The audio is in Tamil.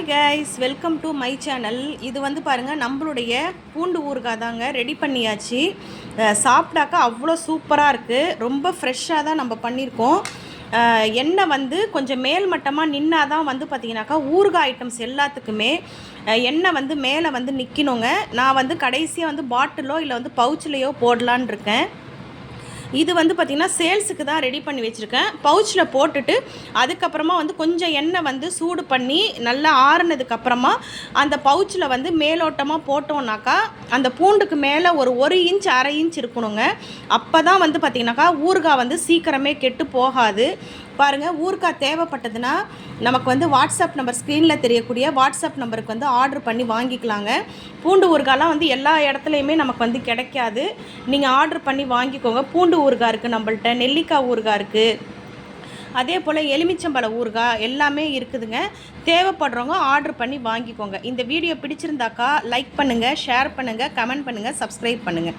Hi guys welcome to my channel இது வந்து பாருங்கள் நம்மளுடைய பூண்டு ஊறுகாய் தாங்க ரெடி பண்ணியாச்சு. சாப்பிட்டாக்கா அவ்வளோ சூப்பராக இருக்குது ரொம்ப ஃப்ரெஷ்ஷாக தான் நம்ம பண்ணியிருக்கோம். எண்ணெய் வந்து கொஞ்சம் மேல் மட்டமாக நின்னா தான் வந்து பார்த்தீங்கன்னாக்கா ஊறுகாய் ஐட்டம்ஸ் எல்லாத்துக்குமே எண்ணெய் வந்து மேலே வந்து நிற்கணுங்க நான் வந்து கடைசியாக வந்து பாட்டிலோ இல்லை வந்து பவுச்சிலையோ போடலான் இருக்கேன். இது வந்து பார்த்திங்கன்னா சேல்ஸுக்கு தான் ரெடி பண்ணி வச்சுருக்கேன். பவுச்சில் போட்டுட்டு அதுக்கப்புறமா வந்து கொஞ்சம் எண்ணெய் வந்து சூடு பண்ணி நல்லா ஆறுனதுக்கப்புறமா அந்த பவுச்சில் வந்து மேலோட்டமாக போட்டோம்னாக்கா அந்த பூண்டுக்கு மேலே ஒரு ஒரு இன்ச் அரை இன்ச் இருக்கணுங்க. அப்போ தான் வந்து பார்த்திங்கனாக்கா ஊறுகாய் வந்து சீக்கிரமே கெட்டு போகாது. பாருங்கள் ஊறுகாய் தேவைப்பட்டதுன்னா நமக்கு வந்து வாட்ஸ்அப் நம்பர் ஸ்க்ரீனில் தெரியக்கூடிய வாட்ஸ்அப் நம்பருக்கு வந்து ஆர்டர் பண்ணி வாங்கிக்கலாங்க. பூண்டு ஊறுகாலாம் வந்து எல்லா இடத்துலையுமே நமக்கு வந்து கிடைக்காது. நீங்கள் ஆர்டர் பண்ணி வாங்கிக்கோங்க. பூண்டு ஊறுகாய் இருக்குது நம்மள்ட்ட நெல்லிக்காய் ஊறுகாய் இருக்குது அதே போல் எலுமிச்சம்பழ ஊறுகாய் எல்லாமே இருக்குதுங்க. தேவைப்படுறவங்க ஆர்டர் பண்ணி வாங்கிக்கோங்க. இந்த வீடியோ பிடிச்சிருந்தாக்கா லைக் பண்ணுங்கள் ஷேர் பண்ணுங்கள் கமெண்ட் பண்ணுங்கள் சப்ஸ்கிரைப் பண்ணுங்கள்